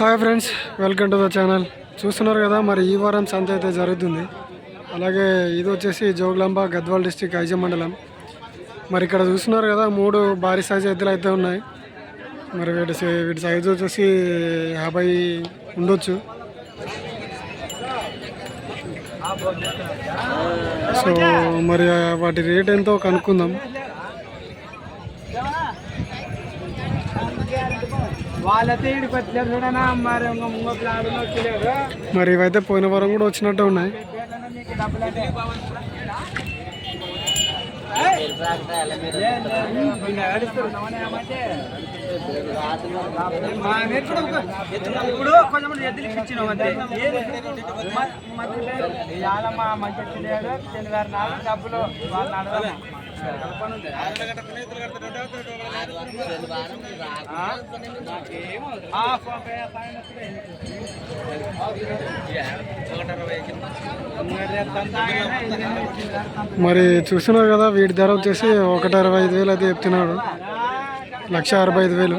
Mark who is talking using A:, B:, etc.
A: Hi friends welcome to the channel. చూస్తున్నారు కదా మరి ఈ వారం సంత అయితే జరుగుతుంది. అలాగే ఇది వచ్చేసి జోగులాంబ గద్వాల్ డిస్టిక్ ఐజ మండలం. మరి ఇక్కడ చూస్తున్నారు కదా మూడు భారీ సైజు ఎద్దులు అయితే ఉన్నాయి. మరి వీటి సై- వీటి సైజు వచ్చేసి యాభై ఉండొచ్చు. సో మరి వాటి రేట్ ఎంతో కనుక్కుందాం.
B: మరి
A: ఇవైతే పోయిన వారం కూడా వచ్చినట్టు ఉన్నాయి.
B: మీకు డబ్బులైతే ఇప్పుడు కొంచెం ఎద్దులకి ఇచ్చినాం అంతే ఇవాళ మా మంచి తెలియదు శనివారం నాలుగు డబ్బులు వాళ్ళు
A: మరి చూస్తున్నారు కదా వీటి ధర వచ్చేసి ఒకటి అరవై ఐదు వేలు అయితే చెప్తున్నాడు. లక్ష అరవై ఐదు వేలు.